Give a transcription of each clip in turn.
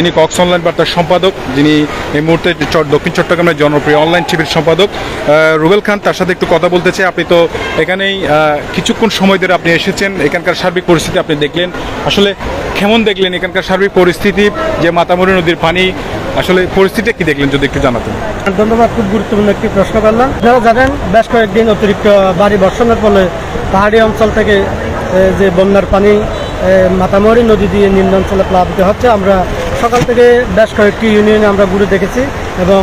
যিনি Cox online বার্তার সম্পাদক, যিনি এই মুহূর্তে দক্ষিণ চট্টগ্রামের জনপ্রিয় অনলাইন টিভির সম্পাদক রুবেল খান তার সাথে একটু কথা বলতে চাই। আপনি তো এখানেই কিছুক্ষণ সময় ধরে আপনি এসেছেন। এখানকার সার্বিক পরিস্থিতি আপনি দেখলেন। আসলে কেমন দেখলেন এখানকার সার্বিক পরিস্থিতি? যে মাতামুরি নদীর পানি, আসলে পরিস্থিতি কি দেখলেন যদি একটু জানাতেন? ধন্যবাদ, খুব গুরুত্বপূর্ণ একটি প্রশ্ন করলাম। যারা জানেন, বেশ কয়েকদিন অতিরিক্ত ভারী বর্ষণের ফলে পাহাড়ি অঞ্চল থেকে যে বন্যার পানি মাতামরি নদী দিয়ে নিম্ন অঞ্চলে প্লাবিত হচ্ছে। আমরা সকাল থেকে বেশ কয়েকটি ইউনিয়নে আমরা ঘুরে দেখেছি এবং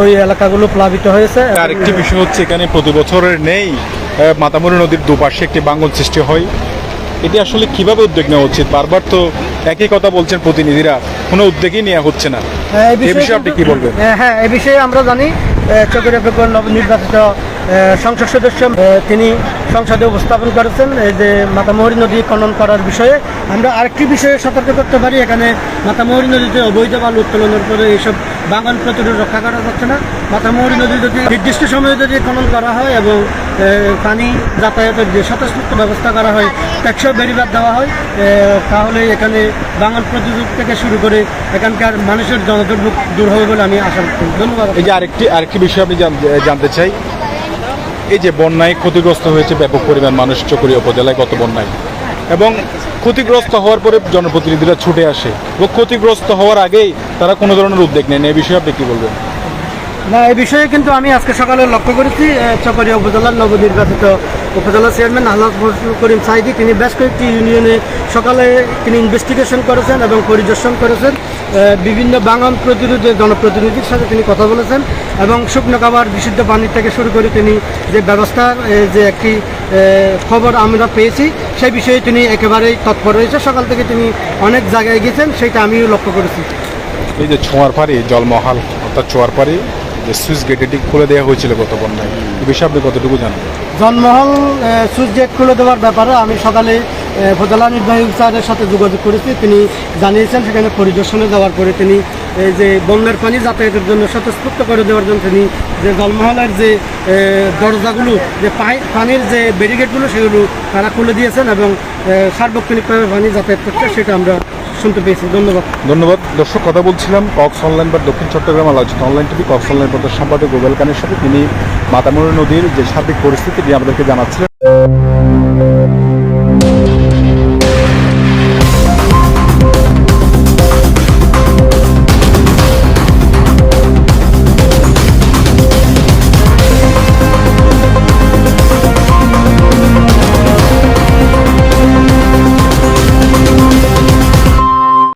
ওই এলাকাগুলো প্লাবিত হয়েছে আরেকটি বিষয় হচ্ছে এখানে প্রতি বছরের নেই মাতামুরি নদীর দুপাশে একটি বাঙ্গল সৃষ্টি হয়। এটি আসলে কীভাবে উদ্যোগ নেওয়া উচিত? বারবার তো একই কথা বলছেন প্রতিনিধিরা কোনো উদ্যোগই নেওয়া হচ্ছে না। হ্যাঁ, এই বিষয়ে আপনি কি বলবেন? হ্যাঁ, হ্যাঁ এই বিষয়ে আমরা জানি চকের পেপর নবনির্বাচিত সংসদ সদস্য তিনি সংসদে উপস্থাপন করেছেন। এই যে মাতামহরী নদী খনন করার বিষয়ে আমরা আরেকটি বিষয়ে সতর্ক করতে পারি। এখানে মাতামহরী নদীতে অবৈধ বালু উত্তোলনের পরে এইসব বাগান প্রতিরোধ রক্ষা করা যাচ্ছে না। মাতামহরী নদী যদি নির্দিষ্ট সময়ে যদি খনন করা হয় এবং পানি যাতায়াতের যে স্বতঃস্ফূর্ত ব্যবস্থা করা হয় ট্যাক্সও বেরিবাদ দেওয়া হয় তাহলে এখানে বাগান প্রতিরোধ থেকে শুরু করে এখানকার মানুষের জনদুর্ভোগ দূর হবে বলে আমি আশা করি ধন্যবাদ। এই যে আরেকটি আরেকটি বিষয় আমি জান- জানতে চাই। এই যে বন্যায় ক্ষতিগ্রস্ত হয়েছে ব্যাপক পরিমাণ মানুষ চকরিয়া উপজেলায় গত বন্যায়। এবং ক্ষতিগ্রস্ত হওয়ার পরে জনপ্রতিনিধিরা ছুটে আসে। এবং ক্ষতিগ্রস্ত হওয়ার আগেই তারা কোনো ধরনের উদ্যোগ নেন এই বিষয়ে আপনি কী বলবেন? না এই বিষয়ে কিন্তু আমি আজকে সকালে লক্ষ্য করেছি এ, চকরিয়া উপজেলার নবনির্বাচিত উপজেলা চেয়ারম্যান আহ্লাদ ফজলুল করিম সাইদি। তিনি বেশ কয়েকটি ইউনিয়নে সকালে তিনি ইনভেস্টিগেশন করেছেন এবং পরিদর্শন করেছেন বিভিন্ন বাগান প্রতিরোধে জনপ্রতিনিধির সাথে তিনি কথা বলেছেন এবং শুকনো খাবার বিশুদ্ধ পানির থেকে শুরু করে তিনি যে ব্যবস্থার যে একটি খবর আমরা পেয়েছি সেই বিষয়ে তিনি একেবারেই তৎপর রয়েছে সকাল থেকে তিনি অনেক জায়গায় গেছেন সেটা আমিও লক্ষ্য করেছি। এই যে ছোঁয়ার পাড়ি জলমহাল অর্থাৎ ছোঁয়ার পাড়ি যে সুইচ গেট এটি খুলে দেওয়া হয়েছিল গত বন্যায় এ বিষয়ে আপনি কতটুকু জানেন? জনমহল সুইচ গেট খুলে দেওয়ার ব্যাপারে আমি সকালে উপজেলা নির্বাহী স্যারের সাথে যোগাযোগ করেছি। তিনি জানিয়েছেন সেখানে পরিদর্শনে যাওয়ার পরে তিনি যে বন্যার পানি যাতায়াতের জন্য স্বতঃস্ফূর্ত করে দেওয়ার জন্য তিনি যে জলমহলের যে দরজাগুলো, যে পানির যে ব্যারিকেডগুলো, সেগুলো তারা খুলে দিয়েছেন এবং সার্বক্ষণিকভাবে পানি যাতায়াত করছে, সেটা আমরা শুনতে পেয়েছি। ধন্যবাদ। ধন্যবাদ। দর্শক, কথা বলছিলাম, কক্স অনলাইন বা দক্ষিণ চট্টগ্রাম আলোচিত অনলাইন টিভি, কক্স অনলাইন পত্রের সম্পাদক গোবেল খানের সাথে তিনি মাতামুরি নদীর যে সার্বিক পরিস্থিতি আমাদেরকে জানাচ্ছিলেন।